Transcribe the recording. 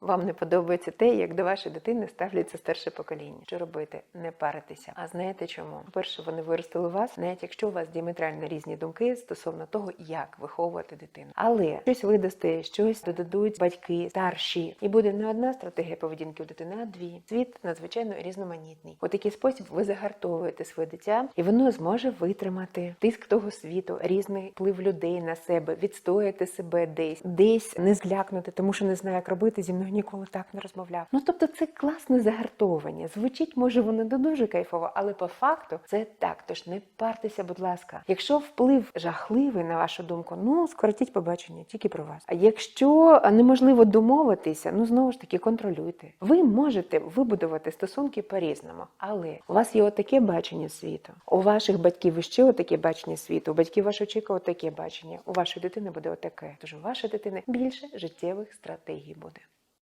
Вам не подобається те, як до вашої дитини ставляться старше покоління. Що робити? Не паритися. А знаєте чому? По-перше, вони виростили вас, навіть якщо у вас діаметрально різні думки стосовно того, як виховувати дитину. Але щось видасте, щось додадуть батьки старші, і буде не одна стратегія поведінки у дитини, а дві. Світ надзвичайно різноманітний. У такий спосіб ви загартовуєте своє дитя, і воно зможе витримати тиск того світу, різний вплив людей на себе, відстояти себе десь, десь не злякнути, тому що не знає, як робити. Зі мною ніколи так не розмовляв. Ну тобто, це класне загартовування. Звучить, може, воно не дуже кайфово, але по факту це так. Тож не партеся, будь ласка. Якщо вплив жахливий на вашу думку, ну скоротіть побачення тільки про вас. А якщо неможливо домовитися, ну знову ж таки контролюйте. Ви можете вибудувати стосунки по-різному, але у вас є отаке бачення світу. У ваших батьків ще отаке бачення світу. У батьків вашого чоловіка отаке бачення. У вашої дитини буде отаке. Тож у вашої дитини більше життєвих стратегій буде.